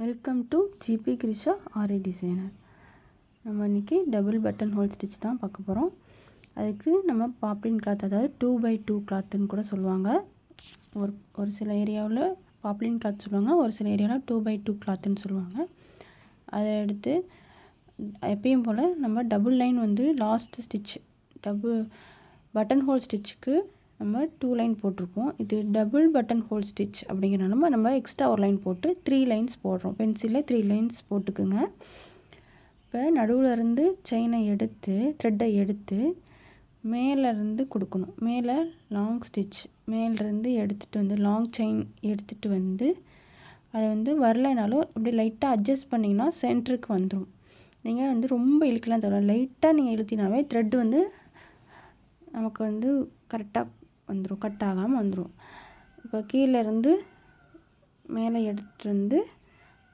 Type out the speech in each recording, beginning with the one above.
Welcome to GB Krisha Aari designer நம்ம இன்றைக்கி double button hole stitch தான் பார்க்க போகிறோம் அதுக்கு நம்ம பாப்ளின் கிளாத் அதாவது டூ பை டூ கிளாத்துன்னு கூட சொல்லுவாங்க. ஒரு ஒரு சில ஏரியாவில் பாப்ளின் கிளாத் சொல்லுவாங்க ஒரு சில ஏரியாவில் டூ பை டூ கிளாத்துன்னு சொல்லுவாங்க. அதை எடுத்து எப்பயும் போல் நம்ம டபுள் லைன் வந்து last stitch double button hole ஸ்டிச்சுக்கு நம்ம டூ லைன் போட்டிருக்கோம். இது டபுள் பட்டன் ஹோல் ஸ்டிச் அப்படிங்கிறனால நம்ம எக்ஸ்ட்ரா ஒரு லைன் போட்டு த்ரீ லைன்ஸ் போடுறோம். பென்சிலில் த்ரீ லைன்ஸ் போட்டுக்குங்க. இப்போ நடுவில் இருந்து செயினை எடுத்து த்ரெட்டை எடுத்து மேலேருந்து கொடுக்கணும். மேலே லாங் ஸ்டிச் மேலேருந்து எடுத்துகிட்டு வந்து லாங் செயின் எடுத்துகிட்டு வந்து அதை வந்து வரலைனாலும் அப்படி லைட்டாக அட்ஜஸ்ட் பண்ணிங்கன்னா சென்டருக்கு வந்துடும் நீங்கள் வந்து ரொம்ப இழுக்கலாம் தேவை லைட்டாக நீங்கள் இழுத்தினாவே த்ரெட் வந்து நமக்கு வந்து கரெக்டாக கட் ஆகாமல் வந்துடும் இப்போ கீழேருந்து மேலே எடுத்துகிட்டு வந்து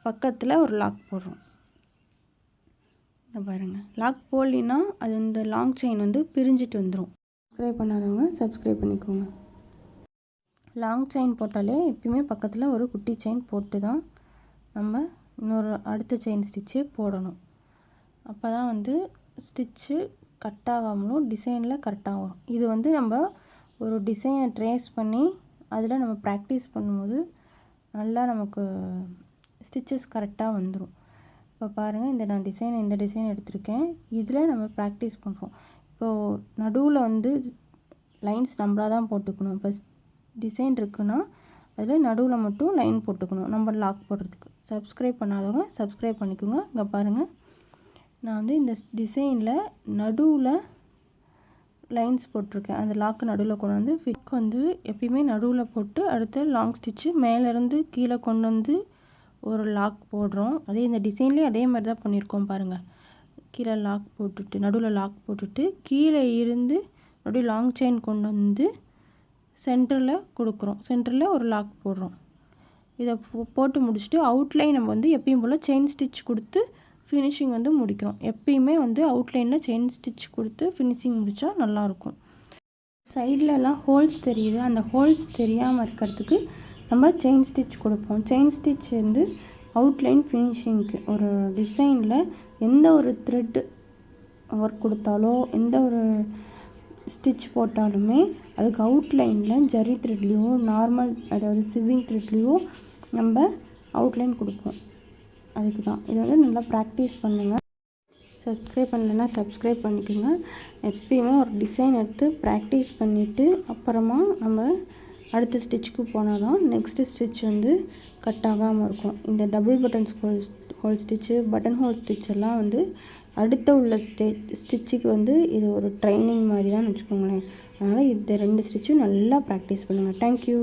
பக்கத்தில் ஒரு லாக் போடுறோம். இதை பாருங்கள் லாக் போடலின்னா அது இந்த லாங் செயின் வந்து பிரிஞ்சிட்டு வந்துடும் சப்ஸ்கிரைப் பண்ணாதவங்க சப்ஸ்கிரைப் பண்ணிக்கோங்க. லாங் செயின் போட்டாலே எப்பயுமே பக்கத்தில் ஒரு குட்டி செயின் போட்டு தான் நம்ம இன்னொரு அடுத்த செயின் ஸ்டிச்சே போடணும். அப்போ தான் வந்து ஸ்டிச்சு கட் ஆகாமலும் டிசைனில் கரெக்டாக வரும். இது வந்து நம்ம ஒரு டிசைனை ட்ரேஸ் பண்ணி அதில் நம்ம ப்ராக்டிஸ் பண்ணும்போது நல்லா நமக்கு ஸ்டிச்சஸ் கரெக்டாக வந்துடும் இப்போ பாருங்கள் இந்த நான் டிசைன் இந்த டிசைன் எடுத்திருக்கேன். இதில் நம்ம ப்ராக்டிஸ் பண்ணுறோம் இப்போது நடுவில் வந்து லைன்ஸ் நம்மளாக தான் போட்டுக்கணும். இப்போ டிசைன் இருக்குன்னா அதில் நடுவில் மட்டும் லைன் போட்டுக்கணும். நம்ம லாக் போடுறதுக்கு. சப்ஸ்கிரைப் பண்ணாதவங்க சப்ஸ்கிரைப் பண்ணிக்கோங்க. இங்கே பாருங்கள் நான் வந்து இந்த டிசைனில் நடுவில் லைன்ஸ் போட்டிருக்கேன். அந்த லாக்கு நடுவில் கொண்டு வந்து ஃபிக் வந்து எப்பயுமே நடுவில் போட்டு அடுத்து லாங் ஸ்டிச்சு மேலேருந்து கீழே கொண்டு வந்து ஒரு லாக் போடுறோம். அதே இந்த டிசைன்லேயே அதே மாதிரி தான் பண்ணியிருக்கோம் பாருங்கள் கீழே லாக் போட்டுட்டு நடுவில் லாக் போட்டுட்டு கீழே இருந்து மறுபடியும் லாங் செயின் கொண்டு வந்து சென்டரில் கொடுக்குறோம். சென்டரில் ஒரு லாக் போடுறோம். இதை போட்டு முடிச்சுட்டு அவுட்லைன் நம்ம வந்து எப்பயும் போல் செயின் ஸ்டிச் கொடுத்து ஃபினிஷிங் வந்து முடிக்கிறோம் எப்பயுமே வந்து அவுட்லைனில் செயின் ஸ்டிச் கொடுத்து ஃபினிஷிங் முடித்தா நல்லாயிருக்கும் சைட்லலாம் ஹோல்ஸ் தெரியுது. அந்த ஹோல்ஸ் தெரியாமல் இருக்கிறதுக்கு நம்ம செயின் ஸ்டிச் கொடுப்போம். செயின் ஸ்டிச் வந்து அவுட்லைன் ஃபினிஷிங்க்கு ஒரு டிசைனில் எந்த ஒரு த்ரெட்டு ஒர்க் கொடுத்தாலோ எந்த ஒரு ஸ்டிச் போட்டாலுமே அதுக்கு அவுட்லைனில் ஜரி த்ரெட்லேயோ நார்மல் அதாவது சிவிங் த்ரெட்லேயோ நம்ம அவுட்லைன் கொடுப்போம். அதுக்கு தான் இதை வந்து நல்லா ப்ராக்டிஸ் பண்ணுங்கள் சப்ஸ்கிரைப் பண்ணலைன்னா சப்ஸ்கிரைப் பண்ணிக்கோங்க. எப்பயுமே ஒரு டிசைன் எடுத்து ப்ராக்டிஸ் பண்ணிவிட்டு அப்புறமா நம்ம அடுத்த ஸ்டிச்சுக்கு போனால் தான் நெக்ஸ்ட்டு ஸ்டிச் வந்து கட் ஆகாமல் இருக்கும். இந்த double buttons hole hole stitch button hole stitch எல்லாம் வந்து அடுத்த உள்ள ஸ்டே ஸ்டிச்சுக்கு வந்து இது ஒரு ட்ரைனிங் மாதிரி தான் வச்சுக்கோங்களேன். அதனால் இந்த ரெண்டு ஸ்டிச்சும் நல்லா ப்ராக்டிஸ் பண்ணுங்கள் தேங்க்யூ